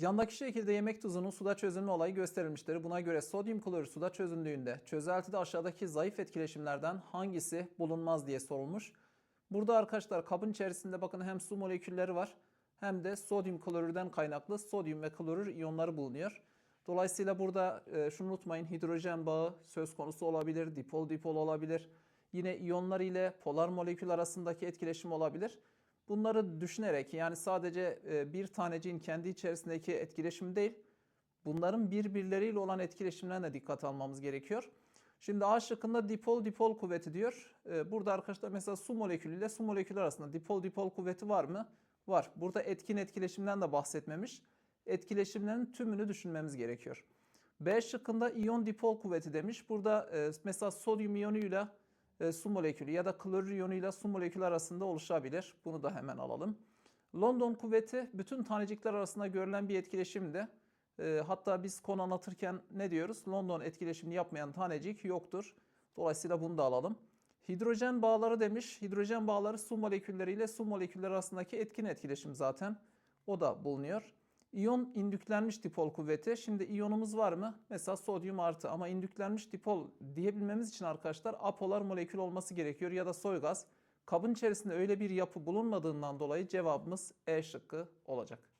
Yandaki şekilde yemek tuzunun suda çözünme olayı gösterilmiştir. Buna göre sodyum klorür suda çözündüğünde çözeltide aşağıdaki zayıf etkileşimlerden hangisi bulunmaz diye sorulmuş. Burada arkadaşlar kabın içerisinde bakın hem su molekülleri var hem de sodyum klorürden kaynaklı sodyum ve klorür iyonları bulunuyor. Dolayısıyla burada e, şunu unutmayın hidrojen bağı söz konusu olabilir, dipol dipol olabilir. Yine iyonlar ile polar molekül arasındaki etkileşim olabilir. Bunları düşünerek yani sadece e, bir taneciğin kendi içerisindeki etkileşim değil, bunların birbirleriyle olan etkileşimlerine de dikkat almamız gerekiyor. Şimdi A şıkkında dipol dipol kuvveti diyor. E, Burada arkadaşlar mesela su molekülü ile su molekülü arasında dipol dipol kuvveti var mı? Var. Burada etkin etkileşimden de bahsetmemiş. Etkileşimlerin tümünü düşünmemiz gerekiyor. B şıkkında iyon dipol kuvveti demiş. Burada e, mesela sodyum iyonuyla e, su molekülü ya da klorür iyonuyla su molekülü arasında oluşabilir. Bunu da hemen alalım. London kuvveti bütün tanecikler arasında görülen bir etkileşimdi. E, hatta biz konu anlatırken ne diyoruz? London etkileşimini yapmayan tanecik yoktur. Dolayısıyla bunu da alalım. Hidrojen bağları demiş. Hidrojen bağları su molekülleriyle su molekülleri arasındaki etkin etkileşim zaten. O da bulunuyor. İyon indüklenmiş dipol kuvveti. Şimdi iyonumuz var mı? Mesela sodyum artı ama indüklenmiş dipol diyebilmemiz için arkadaşlar apolar molekül olması gerekiyor ya da soy gaz. Kabın içerisinde öyle bir yapı bulunmadığından dolayı cevabımız E şıkkı olacak.